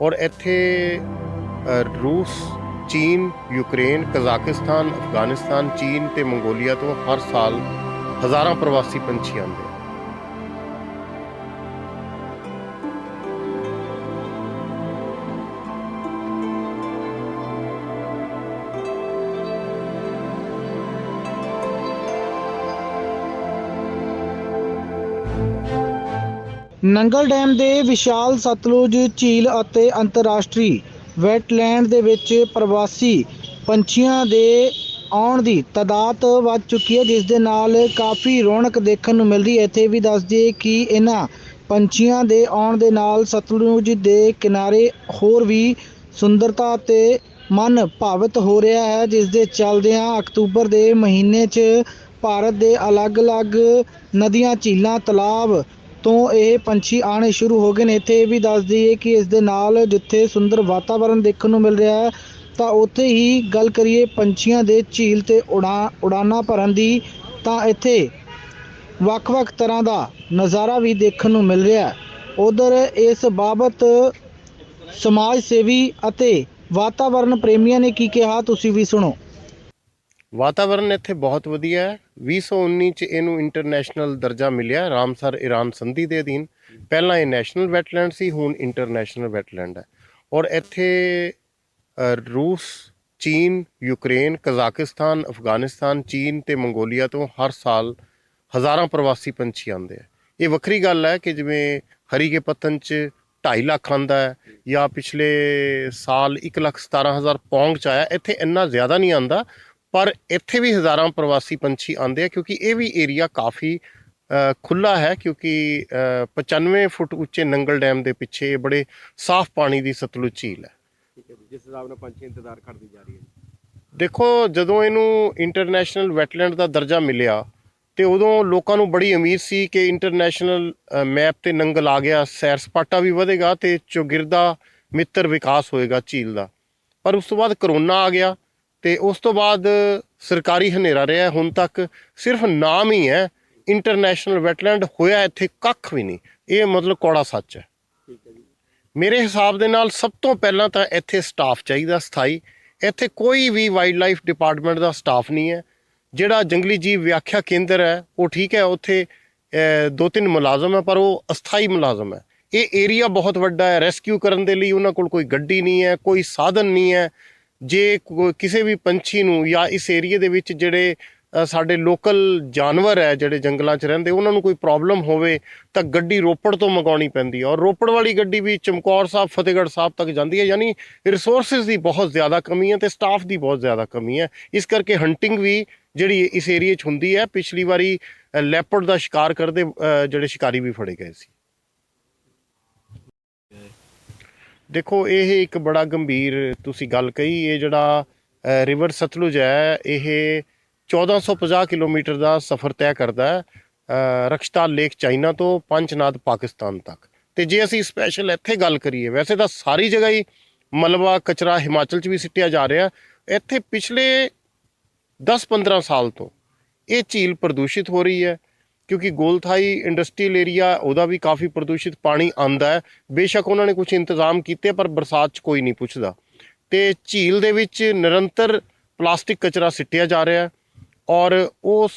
ਔਰ ਇੱਥੇ ਰੂਸ, ਚੀਨ, ਯੂਕਰੇਨ, ਕਜ਼ਾਕਿਸਤਾਨ, ਅਫਗਾਨਿਸਤਾਨ, ਚੀਨ ਤੇ ਮੰਗੋਲੀਆ ਤੋਂ ਹਰ ਸਾਲ ਹਜ਼ਾਰਾਂ ਪ੍ਰਵਾਸੀ ਪੰਛੀ ਆਉਂਦੇ ਨੰਗਲ ਡੈਮ ਦੇ ਵਿਸ਼ਾਲ ਸਤਲੁਜ, ਝੀਲ ਅਤੇ ਅੰਤਰਰਾਸ਼ਟਰੀ ਵੈਟਲੈਂਡ ਦੇ ਵਿੱਚ ਪ੍ਰਵਾਸੀ ਪੰਛੀਆਂ ਦੇ ਆਉਣ ਦੀ ਤਾਦਾਦ ਵੱਧ ਚੁੱਕੀ ਹੈ, ਜਿਸ ਦੇ ਨਾਲ ਕਾਫੀ ਰੌਣਕ ਦੇਖਣ ਨੂੰ ਮਿਲਦੀ ਹੈ। ਇੱਥੇ ਵੀ ਦੱਸ ਦਈਏ ਕਿ ਇਹਨਾਂ ਪੰਛੀਆਂ ਦੇ ਆਉਣ ਦੇ ਨਾਲ ਸਤਲੁਜ ਦੇ ਕਿਨਾਰੇ ਹੋਰ ਵੀ ਸੁੰਦਰਤਾ ਤੇ ਮਨ ਭਾਵਿਤ ਹੋ ਰਿਹਾ ਹੈ, ਜਿਸ ਦੇ ਚੱਲਦਿਆਂ ਅਕਤੂਬਰ ਦੇ ਮਹੀਨੇ 'ਚ ਭਾਰਤ ਦੇ ਅਲੱਗ-ਅਲੱਗ ਨਦੀਆਂ, ਝੀਲਾਂ, ਤਲਾਬ ਤੋਂ ਇਹ ਪੰਛੀ ਆਣੇ ਸ਼ੁਰੂ ਹੋ ਗਏ ਨੇ। ਇੱਥੇ ਇਹ ਵੀ ਦੱਸ ਦਈਏ ਕਿ ਇਸ ਦੇ ਨਾਲ ਜਿੱਥੇ ਸੁੰਦਰ ਵਾਤਾਵਰਣ ਦੇਖਣ ਨੂੰ ਮਿਲ ਰਿਹਾ ਹੈ, ਤਾਂ ਉੱਥੇ ਹੀ ਗੱਲ ਕਰੀਏ ਪੰਛੀਆਂ ਦੇ ਝੀਲ ਤੇ ਉਡਾ, ਉਡਾਨਾਂ ਭਰਨ ਦੀ, ਤਾਂ ਇੱਥੇ ਵੱਖ-ਵੱਖ ਤਰ੍ਹਾਂ ਦਾ ਨਜ਼ਾਰਾ ਵੀ ਦੇਖਣ ਨੂੰ ਮਿਲ ਰਿਹਾ ਹੈ। ਉਧਰ ਇਸ ਬਾਬਤ ਸਮਾਜ ਸੇਵੀ ਅਤੇ ਵਾਤਾਵਰਣ ਪ੍ਰੇਮੀਆਂ ਨੇ ਕੀ ਕਿਹਾ, ਤੁਸੀਂ ਵੀ ਸੁਣੋ। ਵਾਤਾਵਰਣ ਇੱਥੇ ਬਹੁਤ ਵਧੀਆ ਹੈ। 2019 ਚ ਇਹਨੂੰ ਇੰਟਰਨੈਸ਼ਨਲ ਦਰਜਾ ਮਿਲਿਆ, ਰਾਮਸਰ ਈਰਾਨ ਸੰਧੀ ਦੇ ਅਧੀਨ। ਪਹਿਲਾਂ ਇਹ ਨੈਸ਼ਨਲ ਵੈਟਲੈਂਡ ਸੀ, ਹੁਣ ਇੰਟਰਨੈਸ਼ਨਲ ਵੈਟਲੈਂਡ ਹੈ। ਔਰ ਇੱਥੇ ਰੂਸ, ਚੀਨ, ਯੂਕਰੇਨ, ਕਜ਼ਾਕਿਸਤਾਨ, ਅਫਗਾਨਿਸਤਾਨ, ਚੀਨ ਤੇ ਮੰਗੋਲੀਆ ਤੋਂ ਹਰ ਸਾਲ ਹਜ਼ਾਰਾਂ ਪ੍ਰਵਾਸੀ ਪੰਛੀ ਆਉਂਦੇ ਆ। ਇਹ ਵੱਖਰੀ ਗੱਲ ਹੈ ਕਿ ਜਿਵੇਂ ਹਰੀ ਕੇ ਪੱਤਨ ਚ 2.5 ਲੱਖ ਆਂਦਾ ਹੈ ਜਾਂ ਪਿਛਲੇ ਸਾਲ 117000 ਪੌਂਗ ਚ ਆਇਆ, ਇੱਥੇ ਇੰਨਾ ਜ਼ਿਆਦਾ ਨਹੀਂ ਆਂਦਾ ਪਰ ਇੱਥੇ ਵੀ ਹਜ਼ਾਰਾਂ ਪ੍ਰਵਾਸੀ ਪੰਛੀ ਆਉਂਦੇ ਆ ਕਿਉਂਕਿ ਇਹ ਵੀ ਏਰੀਆ ਕਾਫੀ ਖੁੱਲਾ ਹੈ ਕਿਉਂਕਿ ਅ, 95 ਫੁੱਟ ਉੱਚੇ ਨੰਗਲ ਡੈਮ ਦੇ ਪਿੱਛੇ ਬੜੇ ਸਾਫ਼ ਪਾਣੀ ਦੀ ਸਤਲੁਜ ਝੀਲ ਹੈ। ਠੀਕ ਹੈ ਜੀ ਜਿਸ ਹਿਸਾਬ ਨਾਲ ਪੰਛੀ ਇੰਤਜ਼ਾਰ ਕਰਦੀ ਜਾ ਰਹੀ ਹੈ ਦੇਖੋ ਜਦੋਂ ਇਹਨੂੰ ਇੰਟਰਨੈਸ਼ਨਲ ਵੈਟਲੈਂਡ ਦਾ ਦਰਜਾ ਮਿਲਿਆ ਤੇ ਉਦੋਂ ਲੋਕਾਂ ਨੂੰ ਬੜੀ ਉਮੀਦ ਸੀ ਕਿ ਇੰਟਰਨੈਸ਼ਨਲ ਮੈਪ ਤੇ ਨੰਗਲ ਆ ਗਿਆ ਸੈਰ ਸਪਾਟਾ ਵੀ ਵਧੇਗਾ ਤੇ ਚੌਗਿਰਦਾ ਮਿੱਤਰ ਵਿਕਾਸ ਹੋਏਗਾ ਝੀਲ ਦਾ। ਪਰ ਉਸ ਤੋਂ ਬਾਅਦ ਕਰੋਨਾ ਆ ਗਿਆ ਤੇ ਉਸ ਤੋਂ ਬਾਅਦ ਸਰਕਾਰੀ ਹਨੇਰਾ ਰਿਹਾ ਹੁਣ ਤੱਕ ਸਿਰਫ ਨਾਮ ਹੀ ਹੈ। ਇੰਟਰਨੈਸ਼ਨਲ ਵੈਟਲੈਂਡ ਹੋਇਆ ਇੱਥੇ ਕੱਖ ਵੀ ਨਹੀਂ। ਇਹ ਮਤਲਬ ਕੋੜਾ ਸੱਚ ਹੈ। ਠੀਕ ਹੈ ਜੀ। ਮੇਰੇ ਹਿਸਾਬ ਦੇ ਨਾਲ ਸਭ ਤੋਂ ਪਹਿਲਾਂ ਤਾਂ ਇੱਥੇ ਸਟਾਫ ਚਾਹੀਦਾ ਸਥਾਈ। ਇੱਥੇ ਕੋਈ ਵੀ ਵਾਈਲਡ ਲਾਈਫ ਡਿਪਾਰਟਮੈਂਟ ਦਾ ਸਟਾਫ ਨਹੀਂ ਹੈ। ਜਿਹੜਾ ਜੰਗਲੀ ਜੀਵ ਵਿਆਖਿਆ ਕੇਂਦਰ ਹੈ ਉਹ ਠੀਕ ਹੈ। ਉੱਥੇ ਦੋ ਤਿੰਨ ਮੁਲਾਜ਼ਮ ਹੈ ਪਰ ਉਹ ਅਸਥਾਈ ਮੁਲਾਜ਼ਮ ਹੈ। ਇਹ ਏਰੀਆ ਬਹੁਤ ਵੱਡਾ ਹੈ। ਰੈਸਕਿਊ ਕਰਨ ਦੇ ਲਈ ਉਹਨਾਂ ਕੋਲ ਕੋਈ ਗੱਡੀ ਨਹੀਂ ਹੈ ਕੋਈ ਸਾਧਨ ਨਹੀਂ ਹੈ। ਜੇ ਕੋ- ਕਿਸੇ ਵੀ ਪੰਛੀ ਨੂੰ ਜਾਂ ਇਸ ਏਰੀਏ ਦੇ ਵਿੱਚ ਜਿਹੜੇ ਅ, ਸਾਡੇ ਲੋਕਲ ਜਾਨਵਰ ਹੈ ਜਿਹੜੇ ਜੰਗਲਾਂ 'ਚ ਰਹਿੰਦੇ ਉਹਨਾਂ ਨੂੰ ਕੋਈ ਪ੍ਰੋਬਲਮ ਹੋਵੇ ਤਾਂ ਗੱਡੀ ਰੋਪੜ ਤੋਂ ਮੰਗਾਉਣੀ ਪੈਂਦੀ ਹੈ। ਔਰ ਰੋਪੜ ਵਾਲੀ ਗੱਡੀ ਵੀ ਚਮਕੌਰ ਸਾਹਿਬ ਫਤਿਹਗੜ੍ਹ ਸਾਹਿਬ ਤੱਕ ਜਾਂਦੀ ਹੈ ਯਾਨੀ ਰਿਸੋਰਸਸ ਦੀ ਬਹੁਤ ਜ਼ਿਆਦਾ ਕਮੀ ਹੈ ਤੇ ਸਟਾਫ ਦੀ ਬਹੁਤ ਜ਼ਿਆਦਾ ਕਮੀ ਹੈ। ਇਸ ਕਰਕੇ ਹੰਟਿੰਗ ਵੀ ਜਿਹੜੀ ਇਸ ਏਰੀਏ 'ਚ ਹੁੰਦੀ ਹੈ ਪਿਛਲੀ ਵਾਰੀ ਲੈਪਰਡ ਦਾ ਸ਼ਿਕਾਰ ਕਰਦੇ ਅ, ਜਿਹੜੇ ਸ਼ਿਕਾਰੀ ਵੀ ਫੜੇ ਗਏ ਸੀ। ਦੇਖੋ ਇਹ ਇੱਕ ਬੜਾ ਗੰਭੀਰ ਤੁਸੀਂ ਗੱਲ ਕਹੀ ਇਹ ਜਿਹੜਾ ਰਿਵਰ ਸਤਲੁਜ ਹੈ ਇਹ 1450 ਕਿਲੋਮੀਟਰ ਦਾ ਸਫ਼ਰ ਤੈਅ ਕਰਦਾ ਹੈ ਅ, ਲੇਕ ਚਾਈਨਾ ਤੋਂ ਪੰਚਨਾਦ ਪਾਕਿਸਤਾਨ ਤੱਕ। ਤੇ ਜੇ ਅਸੀਂ ਸਪੈਸ਼ਲ ਇੱਥੇ ਗੱਲ ਕਰੀਏ ਵੈਸੇ ਤਾਂ ਸਾਰੀ ਜਗ੍ਹਾ ਹੀ ਮਲਬਾ ਕਚਰਾ ਹਿਮਾਚਲ 'ਚ ਵੀ ਸਿੱਟਿਆ ਜਾ ਰਿਹਾ। ਇੱਥੇ ਪਿਛਲੇ 10-15 ਸਾਲ ਤੋਂ ਇਹ ਝੀਲ ਪ੍ਰਦੂਸ਼ਿਤ ਹੋ ਰਹੀ ਹੈ। ਕਿਉਂਕਿ ਗੋਲਥਾਈ ਇੰਡਸਟਰੀਅਲ ਏਰੀਆ ਉਹਦਾ ਵੀ ਕਾਫੀ ਪ੍ਰਦੂਸ਼ਿਤ ਪਾਣੀ ਆਂਦਾ ਹੈ। ਬੇਸ਼ੱਕ ਉਹਨਾਂ ਨੇ ਕੁਝ ਇੰਤਜ਼ਾਮ ਕੀਤੇ ਪਰ ਬਰਸਾਤ 'ਚ ਕੋਈ ਨਹੀਂ ਪੁੱਛਦਾ। ਤੇ ਝੀਲ ਦੇ ਵਿੱਚ ਨਿਰੰਤਰ ਪਲਾਸਟਿਕ ਕਚਰਾ ਸਿੱਟਿਆ ਜਾ ਰਿਹਾ ਹੈ ਔਰ ਉਹ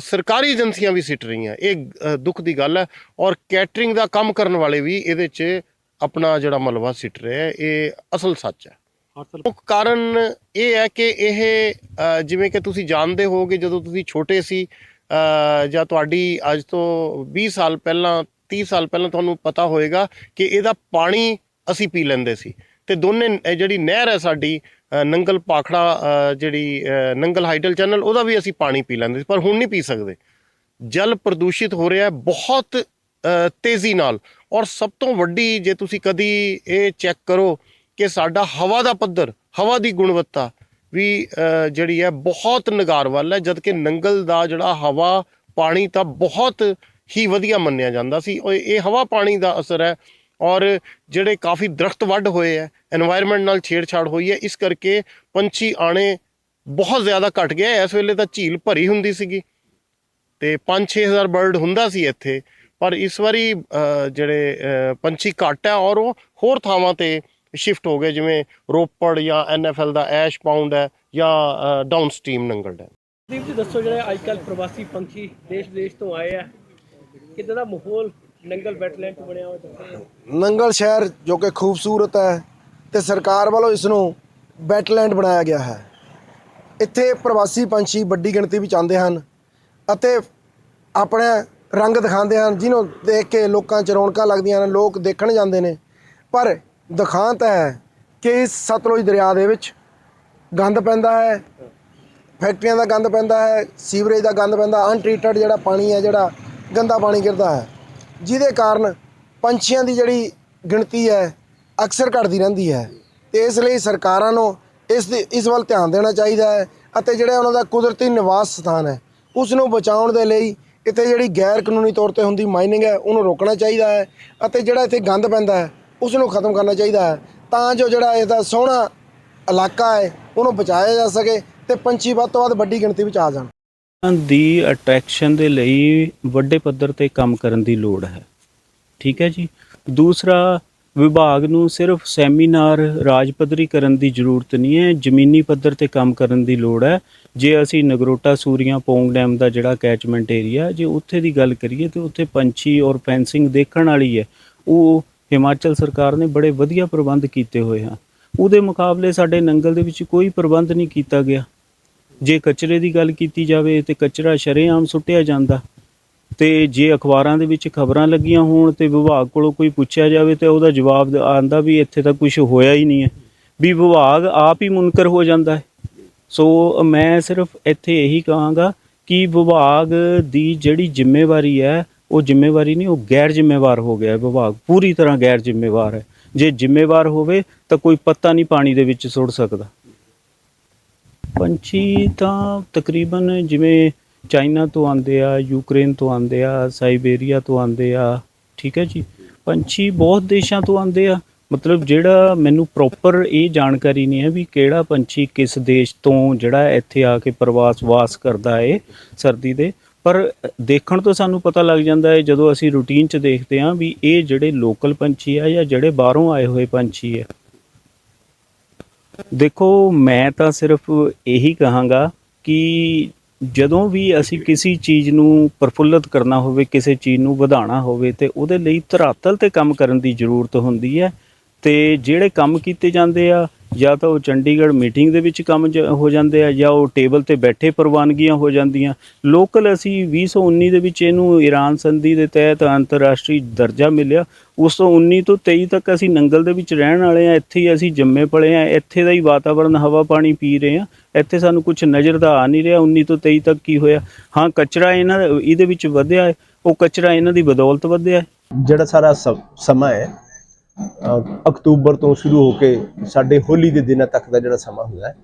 ਸਰਕਾਰੀ ਏਜੰਸੀਆਂ ਵੀ ਸਿੱਟ ਰਹੀਆਂ। ਇਹ ਦੁੱਖ ਦੀ ਗੱਲ ਹੈ ਔਰ ਕੈਟਰਿੰਗ ਦਾ ਕੰਮ ਕਰਨ ਵਾਲੇ ਵੀ ਇਹਦੇ 'ਚ ਆਪਣਾ ਜਿਹੜਾ ਮਲਬਾ ਸਿੱਟ ਰਹੇ ਹੈ ਇਹ ਅਸਲ ਸੱਚ ਹੈ। ਮੁੱਖ ਕਾਰਨ ਇਹ ਹੈ ਕਿ ਇਹ ਜਿਵੇਂ ਕਿ ਤੁਸੀਂ ਜਾਣਦੇ ਹੋਗੇ ਜਦੋਂ ਤੁਸੀਂ ਛੋਟੇ ਸੀ ਜਾਂ ਤੁਹਾਡੀ ਅੱਜ ਤੋਂ 20 ਸਾਲ ਪਹਿਲਾਂ 30 ਸਾਲ ਪਹਿਲਾਂ ਤੁਹਾਨੂੰ ਪਤਾ ਹੋਏਗਾ ਕਿ ਇਹਦਾ ਪਾਣੀ ਅਸੀਂ ਪੀ ਲੈਂਦੇ ਸੀ। ਤੇ ਦੋਨੇ ਜਿਹੜੀ ਨਹਿਰ ਹੈ ਸਾਡੀ ਨੰਗਲ ਪਾਖੜਾ ਜਿਹੜੀ ਨੰਗਲ ਹਾਈਡਲ ਚੈਨਲ, ਉਹਦਾ ਵੀ ਅਸੀਂ ਪਾਣੀ ਪੀ ਲੈਂਦੇ ਸੀ, ਪਰ ਹੁਣ ਨਹੀਂ ਪੀ ਸਕਦੇ। ਜਲ ਪ੍ਰਦੂਸ਼ਿਤ ਹੋ ਰਿਹਾ ਹੈ ਬਹੁਤ ਤੇਜ਼ੀ ਨਾਲ। ਔਰ ਸਭ ਤੋਂ ਵੱਡੀ, ਜੇ ਤੁਸੀਂ ਕਦੀ ਇਹ ਚੈੱਕ ਕਰੋ ਕਿ ਸਾਡਾ ਹਵਾ ਦਾ ਪੱਧਰ, ਹਵਾ ਦੀ ਗੁਣਵੱਤਾ ਵੀ ਜਿਹੜੀ ਹੈ, ਬਹੁਤ ਨਗਾਰ ਨਗਾਰਵਾਲ ਹੈ ਜਦ ਕਿ ਨੰਗਲ ਦਾ ਜਿਹੜਾ ਹਵਾ, ਪਾਣੀ ਤਾਂ ਬਹੁਤ ਹੀ ਵਧੀਆ ਮੰਨਿਆ ਜਾਂਦਾ ਸੀ। ਇਹ ਹਵਾ, ਪਾਣੀ ਦਾ ਅਸਰ ਹੈ ਔਰ ਜਿਹੜੇ ਕਾਫੀ ਦਰਖਤ ਵੱਢ ਹੋਏ ਹੈ এনवायरमेंट ਨਾਲ ਛੇੜਛਾੜ ਹੋਈ ਹੈ, ਇਸ ਕਰਕੇ ਪੰਛੀ ਆਣੇ ਬਹੁਤ ਜ਼ਿਆਦਾ ਘਟ ਗਿਆ ਇਸ ਵੇਲੇ ਤਾਂ ਝੀਲ ਭਰੀ ਹੁੰਦੀ ਸੀਗੀ ਤੇ 5-6000 ਬਰਡ ਹੁੰਦਾ ਸੀ ਇੱਥੇ। ਪਰ ਇਸ ਵਾਰੀ ਜਿਹੜੇ ਪੰਛੀ ਘਟ ਹੈ ਔਰ ਉਹ ਹੋਰ ਥਾਵਾਂ ਤੇ ਸ਼ਿਫਟ ਹੋ ਗਏ ਜਿਵੇਂ ਰੋਪੜ ਜਾਂ ਐਨਐਫਐਲ ਦਾ ਐਸ਼ ਪਾਉਂਡ ਹੈ ਜਾਂ downstream Nangal dam Deep ji ਦੱਸੋ ਜਿਹੜੇ ਅੱਜ ਕੱਲ ਪ੍ਰਵਾਸੀ ਪੰਛੀ ਦੇਸ਼ ਵਿਦੇਸ਼ ਤੋਂ ਆਏ ਆ ਕਿੱਦਾਂ ਦਾ ਮਾਹੌਲ ਨੰਗਲ ਵੈਟਲੈਂਡ 'ਚ ਬਣਿਆ ਹੋਇਆ ਦੱਸੋ ਨੰਗਲ ਸ਼ਹਿਰ ਜੋ ਕਿ ਖੂਬਸੂਰਤ ਹੈ ਤੇ ਸਰਕਾਰ ਵੱਲੋਂ ਇਸ ਨੂੰ ਵੈਟਲੈਂਡ ਬਣਾਇਆ ਗਿਆ ਹੈ। ਇੱਥੇ ਪ੍ਰਵਾਸੀ ਪੰਛੀ ਵੱਡੀ ਗਿਣਤੀ ਵਿੱਚ ਆਉਂਦੇ ਹਨ ਅਤੇ ਆਪਣੇ ਰੰਗ ਦਿਖਾਉਂਦੇ ਹਨ ਜਿਹਨੂੰ ਦੇਖ ਕੇ ਲੋਕਾਂ 'ਚ ਰੌਣਕਾਂ ਲੱਗਦੀਆਂ ਨੇ ਲੋਕ ਦੇਖਣ ਜਾਂਦੇ ਨੇ। ਪਰ ਦਿਖਾਂਤ ਹੈ ਕਿ ਇਸ ਸਤਲੁਜ ਦਰਿਆ ਦੇ ਵਿੱਚ ਗੰਦ ਪੈਂਦਾ ਹੈ, ਫੈਕਟਰੀਆਂ ਦਾ ਗੰਦ ਪੈਂਦਾ ਹੈ, ਸੀਵਰੇਜ ਦਾ ਗੰਦ ਪੈਂਦਾ ਅਨਟ੍ਰੀਟਡ ਜਿਹੜਾ ਪਾਣੀ ਹੈ, ਜਿਹੜਾ ਗੰਦਾ ਪਾਣੀ ਗਿਰਦਾ ਹੈ। ਜਿਹਦੇ ਕਾਰਨ ਪੰਛੀਆਂ ਦੀ ਜਿਹੜੀ ਗਿਣਤੀ ਹੈ, ਅਕਸਰ ਘਟਦੀ ਰਹਿੰਦੀ ਹੈ। ਤੇ ਇਸ ਲਈ ਸਰਕਾਰਾਂ ਨੂੰ ਇਸ ਦੀ, ਇਸ ਵੱਲ ਧਿਆਨ ਦੇਣਾ ਚਾਹੀਦਾ ਹੈ ਅਤੇ ਜਿਹੜਾ ਉਹਨਾਂ ਦਾ ਕੁਦਰਤੀ ਨਿਵਾਸ ਸਥਾਨ ਹੈ ਉਸ ਨੂੰ ਬਚਾਉਣ ਦੇ ਲਈ ਇੱਥੇ ਜਿਹੜੀ ਗੈਰ ਕਾਨੂੰਨੀ ਤੌਰ ਤੇ ਹੁੰਦੀ ਮਾਈਨਿੰਗ ਹੈ, ਉਹਨੂੰ ਰੋਕਣਾ ਚਾਹੀਦਾ ਹੈ ਅਤੇ ਜਿਹੜਾ ਇੱਥੇ ਗੰਦ ਪੈਂਦਾ ਹੈ ਉਸ ਨੂੰ ਖਤਮ ਕਰਨਾ ਚਾਹੀਦਾ ਹੈ। ਤਾਂ ਜੋ ਜਿਹੜਾ ਇਹਦਾ ਸੋਹਣਾ ਇਲਾਕਾ ਹੈ, ਉਹਨੂੰ ਬਚਾਇਆ ਜਾ ਸਕੇ ਤੇ ਪੰਛੀ ਵੱਧ ਤੋਂ ਵੱਧ ਵੱਡੀ ਗਿਣਤੀ ਵਿੱਚ ਆ ਜਾਣ। ਦੀ ਅਟਰੈਕਸ਼ਨ ਦੇ ਲਈ ਵੱਡੇ ਪੱਧਰ ਤੇ ਕੰਮ ਕਰਨ ਦੀ ਲੋੜ ਹੈ। ਠੀਕ ਹੈ ਜੀ? ਦੂਸਰਾ ਵਿਭਾਗ ਨੂੰ ਸਿਰਫ ਸੈਮੀਨਾਰ ਰਾਜ ਪੱਧਰੀ ਕਰਨ ਦੀ ਜ਼ਰੂਰਤ ਨਹੀਂ ਹੈ, ਜ਼ਮੀਨੀ ਪੱਧਰ ਤੇ ਕੰਮ ਕਰਨ ਦੀ ਲੋੜ ਹੈ। ਜੇ ਅਸੀਂ ਨਗਰੋਟਾ, ਸੂਰੀਆਂ, ਪੌਂਗ ਡੈਮ ਦਾ ਜਿਹੜਾ ਕੈਚਮੈਂਟ ਏਰੀਆ ਜੇ ਉੱਥੇ ਦੀ ਗੱਲ ਕਰੀਏ ਤੇ ਉੱਥੇ ਪੰਛੀ ਔਰ ਫੈਂਸਿੰਗ ਦੇਖਣ ਵਾਲੀ ਹੈ, ਉਹ ਹਿਮਾਚਲ ਸਰਕਾਰ ਨੇ ਬੜੇ ਵਧੀਆ ਪ੍ਰਬੰਧ ਕੀਤੇ ਹੋਏ ਹਨ। ਉਹਦੇ ਮੁਕਾਬਲੇ ਸਾਡੇ ਨੰਗਲ ਦੇ ਵਿੱਚ ਕੋਈ ਪ੍ਰਬੰਧ ਨਹੀਂ ਕੀਤਾ ਗਿਆ। ਜੇ ਕਚਰੇ ਦੀ ਗੱਲ ਕੀਤੀ ਜਾਵੇ ਤੇ ਕਚਰਾ ਸ਼ਰੇਆਮ ਸੁੱਟਿਆ ਜਾਂਦਾ। ਤੇ ਜੇ ਅਖਬਾਰਾਂ ਦੇ ਵਿੱਚ ਖਬਰਾਂ ਲੱਗੀਆਂ ਹੋਣ ਤੇ ਵਿਭਾਗ ਕੋਲੋਂ ਕੋਈ ਪੁੱਛਿਆ ਜਾਵੇ ਤੇ ਉਹਦਾ ਜਵਾਬ ਆਂਦਾ ਵੀ ਇੱਥੇ ਤਾਂ ਕੁਝ ਹੋਇਆ ਹੀ ਨਹੀਂ ਹੈ। ਵੀ ਵਿਭਾਗ ਆਪ ਹੀ ਮੁਨਕਰ ਹੋ ਜਾਂਦਾ ਹੈ। ਸੋ ਮੈਂ ਸਿਰਫ ਇੱਥੇ ਇਹੀ ਕਹਾਂਗਾ ਕਿ ਵਿਭਾਗ ਦੀ ਜਿਹੜੀ ਜ਼ਿੰਮੇਵਾਰੀ ਹੈ ਉਹ ਜ਼ਿੰਮੇਵਾਰੀ ਨਹੀਂ, ਉਹ ਗੈਰ ਜ਼ਿੰਮੇਵਾਰ ਹੋ ਗਿਆ ਹੈ ਵਿਭਾਗ। ਪੂਰੀ ਤਰ੍ਹਾਂ ਗੈਰ ਜ਼ਿੰਮੇਵਾਰ ਹੈ। ਜੇ ਜ਼ਿੰਮੇਵਾਰ ਹੋਵੇ ਤਾਂ ਕੋਈ ਪੱਤਾ ਨਹੀਂ ਪਾਣੀ ਦੇ ਵਿੱਚ ਸੁੱਟ ਸਕਦਾ। ਪੰਛੀ ਤਾਂ ਤਕਰੀਬਨ ਜਿਵੇਂ ਚਾਈਨਾ ਤੋਂ ਆਉਂਦੇ ਆ, ਯੂਕਰੇਨ ਤੋਂ ਆਉਂਦੇ ਆ ਸਾਈਬੇਰੀਆ ਤੋਂ ਆਉਂਦੇ ਆ, ਠੀਕ ਹੈ ਜੀ? ਪੰਛੀ ਬਹੁਤ ਦੇਸ਼ਾਂ ਤੋਂ ਆਉਂਦੇ ਆ। ਮਤਲਬ ਜਿਹੜਾ ਮੈਨੂੰ ਪ੍ਰੋਪਰ ਇਹ ਜਾਣਕਾਰੀ ਨਹੀਂ ਹੈ ਵੀ ਕਿਹੜਾ ਪੰਛੀ ਕਿਸ ਦੇਸ਼ ਤੋਂ ਜਿਹੜਾ ਇੱਥੇ ਆ ਕੇ ਪ੍ਰਵਾਸ ਵਾਸ ਕਰਦਾ ਹੈ ਸਰਦੀ ਦੇ। ਪਰ ਦੇਖਣ ਤੋਂ ਸਾਨੂੰ ਪਤਾ ਲੱਗ ਜਾਂਦਾ ਹੈ, ਜਦੋਂ ਅਸੀਂ ਰੂਟੀਨ 'ਚ ਦੇਖਦੇ ਹਾਂ ਵੀ ਇਹ ਜਿਹੜੇ ਲੋਕਲ ਪੰਛੀ ਆ ਜਾਂ ਜਿਹੜੇ ਬਾਹਰੋਂ ਆਏ ਹੋਏ ਪੰਛੀ ਹੈ ਦੇਖੋ, ਮੈਂ ਤਾਂ ਸਿਰਫ ਇਹੀ ਕਹਾਂਗਾ ਕਿ ਜਦੋਂ ਵੀ ਅਸੀਂ ਕਿਸੇ ਚੀਜ਼ ਨੂੰ ਪ੍ਰਫੁੱਲਤ ਕਰਨਾ ਹੋਵੇ, ਕਿਸੇ ਚੀਜ਼ ਨੂੰ ਵਧਾਉਣਾ ਹੋਵੇ, ਤੇ ਉਹਦੇ ਲਈ ਧਰਾਤਲ ਤੇ ਕੰਮ ਕਰਨ ਦੀ ਜ਼ਰੂਰਤ ਹੁੰਦੀ ਹੈ। ਤੇ ਜਿਹੜੇ ਕੰਮ ਕੀਤੇ ਜਾਂਦੇ ਆ ਜਾਂ ਤਾਂ ਉਹ ਚੰਡੀਗੜ੍ਹ ਮੀਟਿੰਗ ਦੇ ਵਿੱਚ ਕੰਮ ਜ- ਹੋ ਜਾਂਦੇ ਆ ਜਾਂ ਉਹ ਟੇਬਲ ਤੇ ਬੈਠੇ ਪ੍ਰਵਾਨਗੀਆਂ ਹੋ ਜਾਂਦੀਆਂ। ਲੋਕਲ ਅਸੀਂ 2019 ਦੇ ਵਿੱਚ ਇਹਨੂੰ ਈਰਾਨ ਸੰਧੀ ਦੇ ਤਹਿਤ ਅੰਤਰਰਾਸ਼ਟਰੀ ਦਰਜਾ ਮਿਲਿਆ। ਉਸ ਤੋਂ 19 ਤੋਂ 23 ਤੱਕ ਅਸੀਂ ਨੰਗਲ ਦੇ ਵਿੱਚ ਰਹਿਣ ਵਾਲੇ ਆ। ਇੱਥੇ ਹੀ ਅਸੀਂ ਜੰਮੇ ਪਲੇ ਆ। ਇੱਥੇ ਦਾ ਹੀ ਵਾਤਾਵਰਣ ਹਵਾ, ਪਾਣੀ ਪੀ ਰਹੇ ਆ। ਇੱਥੇ ਸਾਨੂੰ ਕੁਝ ਨਜ਼ਰ ਤਾਂ ਆ ਨਹੀਂ ਰਿਹਾ। 19 ਤੋਂ 23 ਤੱਕ ਕੀ ਹੋਇਆ? ਹਾਂ, ਕਚਰਾ ਇਹਨਾਂ ਇਹਦੇ ਵਿੱਚ ਵਧਿਆ ਹੈ। ਉਹ ਕਚਰਾ ਇਹਨਾਂ ਦੀ ਬਦੌਲਤ ਵਧਿਆ ਜਿਹੜਾ ਸਾਰਾ ਸ- ਸਮਾਂ ਹੈ ਅਕਤੂਬਰ ਤੋਂ ਸ਼ੁਰੂ ਹੋ ਕੇ ਸਾਡੇ ਹੋਲੀ ਦੇ ਦਿਨਾਂ ਤੱਕ ਦਾ ਜਿਹੜਾ ਸਮਾਂ ਹੁੰਦਾ ਹੈ,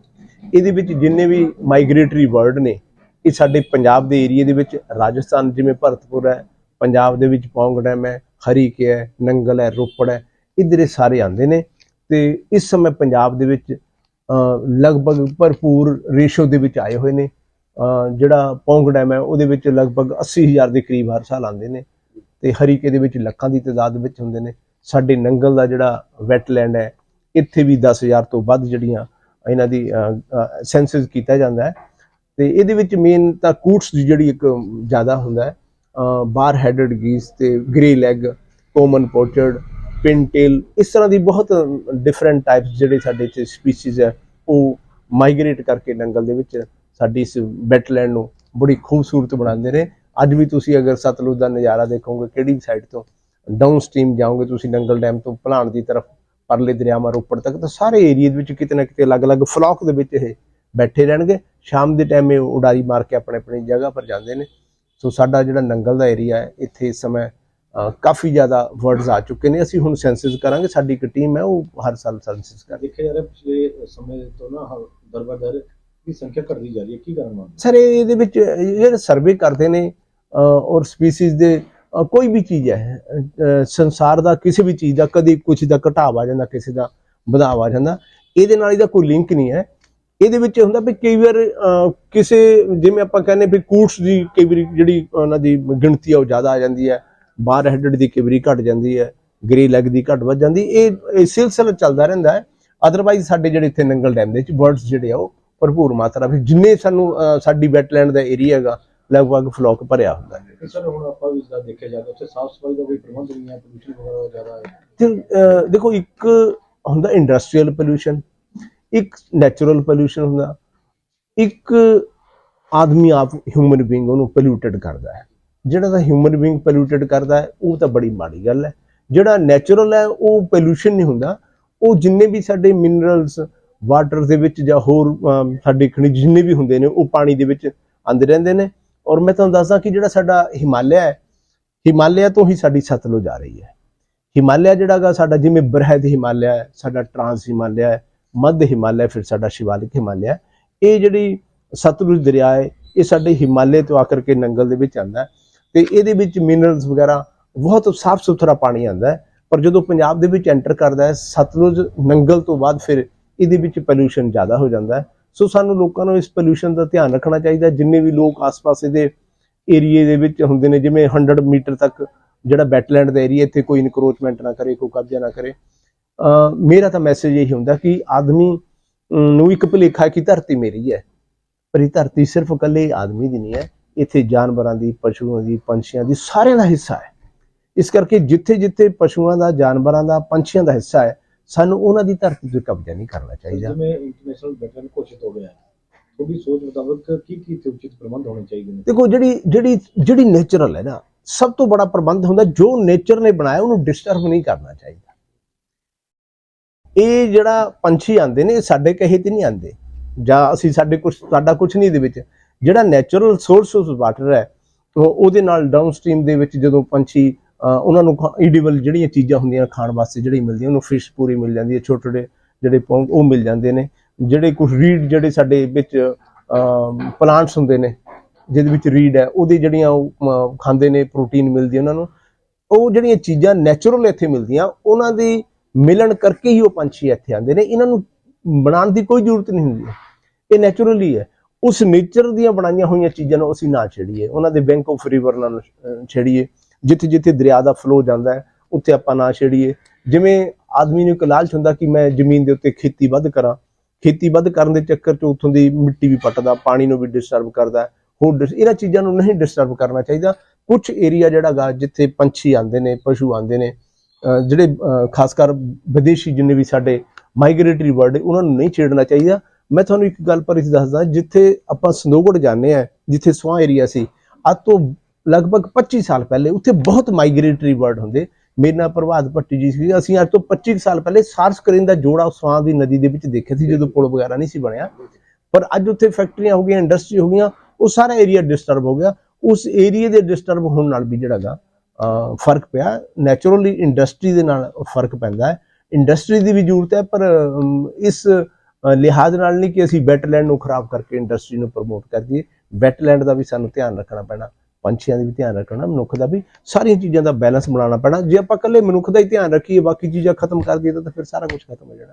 ਇਹਦੇ ਵਿੱਚ ਜਿੰਨੇ ਵੀ ਮਾਈਗ੍ਰੇਟਰੀ ਬਰਡ ਨੇ, ਇਹ ਸਾਡੇ ਪੰਜਾਬ ਦੇ ਏਰੀਆ ਦੇ ਵਿੱਚ, ਰਾਜਸਥਾਨ ਜਿਵੇਂ ਭਰਤਪੁਰ ਹੈ, ਪੰਜਾਬ ਦੇ ਵਿੱਚ ਪੌਂਗ ਡੈਮ ਹੈ ਹਰੀਕੇ ਹੈ, ਨੰਗਲ ਹੈ, ਰੋਪੜ ਹੈ, ਇੱਧਰ ਸਾਰੇ ਆਉਂਦੇ ਨੇ ਤੇ ਇਸ ਸਮੇਂ ਪੰਜਾਬ ਦੇ ਵਿੱਚ ਲਗਭਗ ਭਰਪੂਰ ਰੇਸ਼ੋ ਦੇ ਵਿੱਚ ਆਏ ਹੋਏ ਨੇ। ਜਿਹੜਾ ਪੌਂਗ ਡੈਮ ਹੈ, ਉਹਦੇ ਵਿੱਚ ਲਗਭਗ 80000 ਦੇ ਕਰੀਬ ਹਰ ਸਾਲ ਆਉਂਦੇ ਨੇ ਤੇ ਹਰੀਕੇ ਦੇ ਵਿੱਚ ਲੱਖਾਂ ਦੀ ਤਾਦਾਦ ਵਿੱਚ ਹੁੰਦੇ ਨੇ। ਸਾਡੇ ਨੰਗਲ ਦਾ ਜਿਹੜਾ ਵੈਟਲੈਂਡ ਹੈ, ਇੱਥੇ ਵੀ 10000 ਤੋਂ ਵੱਧ ਜਿਹੜੀਆਂ ਇਹਨਾਂ ਦੀ ਸੈਂਸਸ ਕੀਤਾ ਜਾਂਦਾ ਹੈ। ਤੇ ਇਹਦੇ ਵਿੱਚ ਮੇਨ ਤਾਂ ਕੂਟਸ ਦੀ ਜਿਹੜੀ ਇੱਕ ਜ਼ਿਆਦਾ ਹੁੰਦਾ ਹੈ ਬਾਰ ਹੈਡਡ ਗੀਸ ਤੇ greylag common pochard pintail ਇਸ ਤਰ੍ਹਾਂ ਦੀ ਬਹੁਤ ਡਿਫਰੈਂਟ ਟਾਈਪਸ ਜਿਹੜੇ ਸਾਡੇ ਇੱਥੇ ਸਪੀਸੀਜ਼ ਹੈ, ਉਹ ਮਾਈਗ੍ਰੇਟ ਕਰਕੇ ਨੰਗਲ ਦੇ ਵਿੱਚ ਸਾਡੀ ਇਸ ਵੈਟਲੈਂਡ ਨੂੰ ਬੜੀ ਖੂਬਸੂਰਤ ਬਣਾਉਂਦੇ ਨੇ। ਅੱਜ ਵੀ ਤੁਸੀਂ ਅਗਰ ਸਤਲੁਜ ਦਾ ਨਜ਼ਾਰਾ ਦੇਖੋਗੇ ਕਿਹੜੀ ਸਾਈਡ ਤੋਂ ਡਾਊਨ ਸਟ੍ਰੀਮ ਜਾਓਗੇ ਤੁਸੀਂ ਨੰਗਲ ਡੈਮ ਤੋਂ ਭਲਾਣ ਦੀ ਤਰਫ ਪਰਲੇ ਦਰਿਆਵਾਂ ਰੋਪੜ ਤੱਕ ਤਾਂ ਸਾਰੇ ਏਰੀਆ ਦੇ ਵਿੱਚ ਕਿਤੇ ਨਾ ਕਿਤੇ ਅਲੱਗ-ਅਲੱਗ ਫਲੌਕ ਦੇ ਵਿੱਚ ਇਹ ਬੈਠੇ ਰਹਿਣਗੇ। ਸ਼ਾਮ ਦੇ ਟਾਈਮ ਇਹ ਉਡਾਰੀ ਮਾਰ ਕੇ ਆਪਣੇ ਆਪਣੀ ਜਗ੍ਹਾ ਪਰ ਜਾਂਦੇ ਨੇ। ਸੋ ਸਾਡਾ ਜਿਹੜਾ ਨੰਗਲ ਦਾ ਏਰੀਆ ਹੈ ਇੱਥੇ ਇਸ ਸਮੇਂ ਕਾਫੀ ਜ਼ਿਆਦਾ ਵਰਡਸ ਆ ਚੁੱਕੇ ਨੇ। ਅਸੀਂ ਹੁਣ ਸੈਂਸਸ ਕਰਾਂਗੇ। ਸਾਡੀ ਇੱਕ ਟੀਮ ਹੈ ਉਹ ਹਰ ਸਾਲ ਸੈਂਸਸ ਕਰਦੀ ਦੇਖਿਆ ਜਾ ਰਿਹਾ ਪਿਛਲੇ ਸਮੇਂ ਤੋਂ ਨਾ ਹ- ਦਰ ਬਾ ਦਰ ਦੀ ਸੰਖਿਆ ਘਟਦੀ ਜਾ ਰਹੀ ਹੈ। ਕੀ ਕਾਰਨ ਮੰਨਦੇ ਸਰ ਇਹ- ਇਹਦੇ ਵਿੱਚ ਜਿਹੜੇ ਸਰਵੇ ਕਰਦੇ ਨੇ ਔਰ ਸਪੀਸੀਜ਼ ਦੇ ਕੋਈ ਵੀ ਚੀਜ਼ ਹੈ ਸੰਸਾਰ ਦਾ ਕਿਸੇ ਵੀ ਚੀਜ਼ ਦਾ ਕਦੀ ਕੁਝ ਦਾ ਘਟਾਵ ਆ ਜਾਂਦਾ, ਕਿਸੇ ਦਾ ਵਧਾਵ ਆ ਜਾਂਦਾ, ਇਹਦੇ ਨਾਲ ਇਹਦਾ ਕੋਈ ਲਿੰਕ ਨਹੀਂ ਹੈ। ਇਹਦੇ ਵਿੱਚ ਹੁੰਦਾ ਵੀ ਕਈ ਵਾਰ ਕਿਸੇ ਜਿਵੇਂ ਆਪਾਂ ਕਹਿੰਦੇ ਵੀ ਕੂਟਸ ਦੀ ਕਈ ਵਾਰੀ ਜਿਹੜੀ ਉਹਨਾਂ ਦੀ ਗਿਣਤੀ ਆ ਉਹ ਜ਼ਿਆਦਾ ਆ ਜਾਂਦੀ ਹੈ ਬਾਰ ਹੈਡਡ ਦੀ ਕਈ ਵਾਰੀ ਘਟ ਜਾਂਦੀ ਹੈ ਗ੍ਰੇ ਲੈਗ ਦੀ ਘਟ ਵੱਧ ਜਾਂਦੀ, ਇਹ ਸਿਲਸਿਲਾ ਚੱਲਦਾ ਰਹਿੰਦਾ ਹੈ। ਅਦਰਵਾਈਜ਼ ਸਾਡੇ ਜਿਹੜੇ ਇੱਥੇ ਨੰਗਲ ਡੈਮ ਦੇ ਵਿੱਚ ਬਰਡਸ ਜਿਹੜੇ ਆ ਉਹ ਭਰਪੂਰ ਮਾਤਰਾ ਵਿੱਚ ਜਿੰਨੇ ਸਾਨੂੰ ਸਾਡੀ ਵੈਟਲੈਂਡ ਦਾ ਏਰੀਆ ਹੈਗਾ ਲਗਭਗ ਫਲੋਕ ਭਰਿਆ ਹੁੰਦਾ ਹੈ। ਸਰ ਹੁਣ ਆਪਾਂ ਵੀ ਇਸਦਾ ਦੇਖਿਆ ਜਾਵੇ ਉੱਥੇ ਸਾਫ਼ ਸਫ਼ਾਈ ਦਾ ਕੋਈ ਪ੍ਰਬੰਧ ਨਹੀਂ ਹੈ ਪੋਲੂਸ਼ਨ ਵਗੈਰਾ ਜ਼ਿਆਦਾ ਹੈ। ਤੇ ਅਹ, ਦੇਖੋ ਇੱਕ ਹੁੰਦਾ ਇੰਡਸਟਰੀਅਲ ਪੋਲੂਸ਼ਨ ਇੱਕ ਨੈਚੁਰਲ ਪੋਲੂਸ਼ਨ ਹੁੰਦਾ ਇੱਕ ਆਦਮੀ ਆਪ ਹਿਊਮਨ ਬੀਇੰਗ ਉਹਨੂੰ ਪੋਲੂਟਡ ਕਰਦਾ ਹੈ। ਜਿਹੜਾ ਤਾਂ ਹਿਊਮਨ ਬੀਇੰਗ ਪੋਲੂਟਡ ਕਰਦਾ ਹੈ ਉਹ ਤਾਂ ਬੜੀ ਮਾੜੀ ਗੱਲ ਹੈ। ਜਿਹੜਾ ਨੈਚੁਰਲ ਹੈ ਉਹ ਪੋਲੂਸ਼ਨ ਨਹੀਂ ਹੁੰਦਾ। ਉਹ ਜਿੰਨੇ ਵੀ ਸਾਡੇ ਮਿਨਰਲਸ ਵਾਟਰ ਦੇ ਵਿੱਚ ਜਾਂ ਹੋਰ ਸਾਡੇ ਖਣਿਜ ਜਿੰਨੇ ਵੀ ਹੁੰਦੇ ਨੇ ਉਹ ਪਾਣੀ ਦੇ ਵਿੱਚ ਆਉਂਦੇ ਰਹਿੰਦੇ ਨੇ। ਔਰ ਮੈਂ ਤੁਹਾਨੂੰ ਦੱਸਦਾ ਕਿ ਜਿਹੜਾ ਸਾਡਾ ਹਿਮਾਲਿਆ ਹੈ, ਹਿਮਾਲਿਆ ਤੋਂ ਹੀ ਸਾਡੀ ਸਤਲੁਜ ਆ ਰਹੀ ਹੈ। ਹਿਮਾਲਿਆ ਜਿਹੜਾਗਾ ਸਾਡਾ ਜਿਵੇਂ ਬਰਹਿਦ ਹਿਮਾਲਿਆ ਹੈ, ਸਾਡਾ ਟਰਾਂਸ ਹਿਮਾਲਿਆ ਹੈ, ਮੱਧ ਹਿਮਾਲਿਆ, ਫਿਰ ਸਾਡਾ ਸ਼ਿਵਾਲਿਕ ਹਿਮਾਲਿਆ ਇਹ ਜਿਹੜੀ ਸਤਲੁਜ ਦਰਿਆ ਹੈ, ਇਹ ਸਾਡੇ ਹਿਮਾਲਿਆ ਤੋਂ ਆ ਕਰਕੇ ਨੰਗਲ ਦੇ ਵਿੱਚ ਆਉਂਦਾ ਹੈ ਤੇ ਇਹਦੇ ਵਿੱਚ ਮਿਨਰਲਸ ਵਗੈਰਾ ਬਹੁਤ ਸਾਫ਼ ਸੁਥਰਾ ਪਾਣੀ ਆਉਂਦਾ ਪਰ ਜਦੋਂ ਪੰਜਾਬ ਦੇ ਵਿੱਚ ਐਂਟਰ ਕਰਦਾ ਹੈ, ਸਤਲੁਜ ਨੰਗਲ ਤੋਂ ਬਾਅਦ ਫਿਰ ਇਹਦੇ ਵਿੱਚ ਪੋਲੂਸ਼ਨ ਜ਼ਿਆਦਾ ਹੋ ਜਾਂਦਾ ਹੈ। ਸੋ ਸਾਨੂੰ ਲੋਕਾਂ ਨੂੰ ਇਸ ਪੋਲੂਸ਼ਨ ਦਾ ਧਿਆਨ ਰੱਖਣਾ ਚਾਹੀਦਾ। ਜਿੰਨੇ ਵੀ ਲੋਕ ਆਸ ਪਾਸੇ ਦੇ ਏਰੀਏ ਦੇ ਵਿੱਚ ਹੁੰਦੇ ਨੇ, ਜਿਵੇਂ 100 ਮੀਟਰ ਤੱਕ ਜਿਹੜਾ ਬੈਟਲੈਂਡ ਦਾ ਏਰੀਆ ਇੱਥੇ ਕੋਈ ਇਨਕਰੋਚਮੈਂਟ ਨਾ ਕਰੇ, ਕੋਈ ਕਬਜ਼ਾ ਨਾ ਕਰੇ। ਮੇਰਾ ਤਾਂ ਮੈਸੇਜ ਇਹੀ ਹੁੰਦਾ ਕਿ ਆਦਮੀ ਨੂੰ ਇੱਕ ਭੁਲੇਖਾ ਹੈ ਕਿ ਧਰਤੀ ਮੇਰੀ ਹੈ। ਪਰ ਇਹ ਧਰਤੀ ਸਿਰਫ ਇਕੱਲੇ ਆਦਮੀ ਦੀ ਨਹੀਂ ਹੈ, ਇੱਥੇ ਜਾਨਵਰਾਂ ਦੀ, ਪਸ਼ੂਆਂ ਦੀ, ਪੰਛੀਆਂ ਦੀ ਸਾਰਿਆਂ ਦਾ ਹਿੱਸਾ ਹੈ। ਇਸ ਕਰਕੇ ਜਿੱਥੇ ਜਿੱਥੇ ਪਸ਼ੂਆਂ ਦਾ, ਜਾਨਵਰਾਂ ਦਾ, ਪੰਛੀਆਂ ਦਾ ਹਿੱਸਾ ਹੈ ਸਾਨੂੰ ਉਹਨਾਂ ਦੀ ਧਰਤੀ ਤੇ ਕਬਜ਼ਾ ਨਹੀਂ ਕਰਨਾ ਚਾਹੀਦਾ। ਜਿਵੇਂ ਇੰਟਰਨੈਸ਼ਨਲ ਵੈਟਲੈਂਡ ਘੋਸ਼ਿਤ ਹੋ ਗਿਆ ਤੁਹਾਡੀ ਸੋਚ ਮੁਤਾਬਕ ਕੀ ਕੀ ਇੱਥੇ ਉਚਿਤ ਪ੍ਰਬੰਧ ਹੋਣੇ ਚਾਹੀਦੇ ਨੇ? ਦੇਖੋ ਜਿਹੜੀ ਜਿਹੜੀ ਜਿਹੜੀ ਨੇਚਰਲ ਹੈ ਨਾ ਸਭ ਤੋਂ ਬੜਾ ਪ੍ਰਬੰਧ ਹੁੰਦਾ ਜੋ ਨੇਚਰ ਨੇ ਬਣਾਇਆ ਉਹਨੂੰ ਡਿਸਟਰਬ ਨਹੀਂ ਕਰਨਾ ਚਾਹੀਦਾ। ਇਹ ਜਿਹੜਾ ਪੰਛੀ ਆਉਂਦੇ ਨੇ ਇਹ ਸਾਡੇ ਕਹੇ ਤੇ ਨਹੀਂ ਆਉਂਦੇ। ਜਾਂ ਅਸੀਂ ਸਾਡੇ ਕੁਝ ਸਾਡਾ ਕੁਝ ਨਹੀਂ ਇਹਦੇ ਵਿੱਚ। ਜਿਹੜਾ ਨੈਚੁਰਲ ਸੋਰਸ ਆਫ ਵਾਟਰ ਹੈ ਉਹ ਉਹਦੇ ਨਾਲ ਡਾਊਨਸਟ੍ਰੀਮ ਦੇ ਵਿੱਚ ਜਦੋਂ ਪੰਛੀ ਉਹਨਾਂ ਨੂੰ ਈਡੀਬਲ ਜਿਹੜੀਆਂ ਚੀਜ਼ਾਂ ਹੁੰਦੀਆਂ ਖਾਣ ਵਾਸਤੇ ਜਿਹੜੀ ਮਿਲਦੀਆਂ ਉਹਨੂੰ ਫਿਸ਼ ਪੂਰੀ ਮਿਲ ਜਾਂਦੀ ਹੈ ਛੋਟੇ ਛੋਟੇ ਜਿਹੜੇ ਪੌਂਗ ਉਹ ਮਿਲ ਜਾਂਦੇ ਨੇ। ਜਿਹੜੇ ਕੁਝ ਰੀਡ ਜਿਹੜੇ ਸਾਡੇ ਵਿੱਚ ਪਲਾਂਟਸ ਹੁੰਦੇ ਨੇ ਜਿਹਦੇ ਵਿੱਚ ਰੀਡ ਹੈ ਉਹਦੀ ਜਿਹੜੀਆਂ ਉਹ, ਖਾਂਦੇ ਨੇ ਪ੍ਰੋਟੀਨ ਮਿਲਦੀ ਉਹਨਾਂ ਨੂੰ। ਉਹ ਜਿਹੜੀਆਂ ਚੀਜ਼ਾਂ ਨੈਚੁਰਲ ਇੱਥੇ ਮਿਲਦੀਆਂ ਉਹਨਾਂ ਦੀ ਮਿਲਣ ਕਰਕੇ ਹੀ ਉਹ ਪੰਛੀ ਇੱਥੇ ਆਉਂਦੇ ਨੇ। ਇਹਨਾਂ ਨੂੰ ਬਣਾਉਣ ਦੀ ਕੋਈ ਜ਼ਰੂਰਤ ਨਹੀਂ ਹੁੰਦੀ ਇਹ ਨੈਚੁਰਲੀ ਹੈ ਉਸ ਨੇਚਰ ਦੀਆਂ ਬਣਾਈਆਂ ਹੋਈਆਂ ਚੀਜ਼ਾਂ ਨੂੰ ਅਸੀਂ ਨਾ ਛੇੜੀਏ। ਉਹਨਾਂ ਦੇ ਬੈਂਕ ਆਫ ਰਿਵਰ ਨਾਲ ਛੇੜੀਏ। ਜਿੱਥੇ ਜਿੱਥੇ ਦਰਿਆ ਦਾ ਫਲੋ ਜਾਂਦਾ ਹੈ, ਉੱਥੇ ਆਪਾਂ ਨਾ ਛੇੜੀਏ। ਜਿਵੇਂ ਆਦਮੀ ਨੂੰ ਇੱਕ ਲਾਲਚ ਹੁੰਦਾ ਕਿ ਮੈਂ ਜ਼ਮੀਨ ਦੇ ਉੱਤੇ ਖੇਤੀ ਵੱਧ ਕਰਾਂ ਖੇਤੀ ਵੱਧ ਕਰਨ ਦੇ ਚੱਕਰ 'ਚ ਉੱਥੋਂ ਦੀ ਮਿੱਟੀ ਵੀ ਪੱਟਦਾ, ਪਾਣੀ ਨੂੰ ਵੀ ਡਿਸਟਰਬ ਕਰਦਾ ਹੋਰ ਡਿਸ- ਇਹਨਾਂ ਚੀਜ਼ਾਂ ਨੂੰ ਨਹੀਂ ਡਿਸਟਰਬ ਕਰਨਾ ਚਾਹੀਦਾ। ਕੁਝ ਏਰੀਆ ਜਿਹੜਾ ਗਾ, ਜਿੱਥੇ ਪੰਛੀ ਆਉਂਦੇ ਨੇ, ਪਸ਼ੂ ਆਉਂਦੇ ਨੇ ਜਿਹੜੇ ਖਾਸ ਕਰ ਵਿਦੇਸ਼ੀ ਜਿੰਨੇ ਵੀ ਸਾਡੇ ਮਾਈਗ੍ਰੇਟਰੀ ਬਰਡ ਉਹਨਾਂ ਨੂੰ ਨਹੀਂ ਛੇੜਨਾ ਚਾਹੀਦਾ। ਮੈਂ ਤੁਹਾਨੂੰ ਇੱਕ ਗੱਲ ਪਰ ਇਸ ਦੱਸਦਾ, ਜਿੱਥੇ ਆਪਾਂ ਸੰਦੋਗੜ ਜਾਂਦੇ ਆ ਜਿੱਥੇ ਸਵਾਂ ਏਰੀਆ ਸੀ ਅੱਜ ਤੋਂ ਲਗਭਗ 25 ਸਾਲ ਪਹਿਲੇ, ਉੱਥੇ ਬਹੁਤ ਮਾਈਗ੍ਰੇਟਰੀ ਬਰਡ ਹੁੰਦੇ। ਮੇਰੇ ਨਾਲ ਪ੍ਰਭਾਤ ਭੱਟੀ ਜੀ ਸੀ ਅਸੀਂ ਅੱਜ ਤੋਂ 25 ਸਾਲ ਪਹਿਲੇ ਸਾਰਸ ਕਰਿੰਦ ਦਾ ਜੋੜਾ ਸਵਾਂ ਦੀ ਨਦੀ ਦੇ ਵਿੱਚ ਦੇਖਿਆ ਸੀ, ਜਦੋਂ ਪੁਲ ਵਗੈਰਾ ਨਹੀਂ ਸੀ ਬਣਿਆ। ਪਰ ਅੱਜ ਉੱਥੇ ਫੈਕਟਰੀਆਂ ਹੋ ਗਈਆਂ ਇੰਡਸਟਰੀ ਹੋ ਗਈਆਂ, ਉਹ ਸਾਰਾ ਏਰੀਆ ਡਿਸਟਰਬ ਹੋ ਗਿਆ। ਉਸ ਏਰੀਆ ਦੇ ਡਿਸਟਰਬ ਹੋਣ ਨਾਲ ਵੀ ਜਿਹੜਾ ਗਾ ਫ਼ਰਕ ਪਿਆ। ਨੈਚੁਰਲੀ ਇੰਡਸਟਰੀ ਦੇ ਨਾਲ ਫ਼ਰਕ ਪੈਂਦਾ ਹੈ। ਇੰਡਸਟਰੀ ਦੀ ਵੀ ਜ਼ਰੂਰਤ ਹੈ, ਪਰ ਇਸ ਲਿਹਾਜ਼ ਨਾਲ ਨਹੀਂ ਕਿ ਅਸੀਂ ਵੈਟਲੈਂਡ ਨੂੰ ਖਰਾਬ ਕਰਕੇ ਇੰਡਸਟਰੀ ਨੂੰ ਪ੍ਰਮੋਟ ਕਰੀਏ ਦਈਏ। ਵੈਟਲੈਂਡ ਦਾ ਵੀ ਸਾਨੂੰ ਧਿਆਨ ਰੱਖਣਾ ਪੈਣਾ। ਪੰਛੀਆਂ ਦਾ ਵੀ ਧਿਆਨ ਰੱਖਣਾ, ਮਨੁੱਖ ਦਾ ਵੀ ਸਾਰੀਆਂ ਚੀਜ਼ਾਂ ਦਾ ਬੈਲੈਂਸ ਬਣਾਉਣਾ ਪੈਣਾ। ਜੇ ਆਪਾਂ ਇਕੱਲੇ ਮਨੁੱਖ ਦਾ ਹੀ ਧਿਆਨ ਰੱਖੀਏ, ਬਾਕੀ ਚੀਜ਼ਾਂ ਖਤਮ ਕਰ ਦਈਏ ਤਾਂ ਫਿਰ ਸਾਰਾ ਕੁਝ ਖਤਮ ਹੋ ਜਾਣਾ।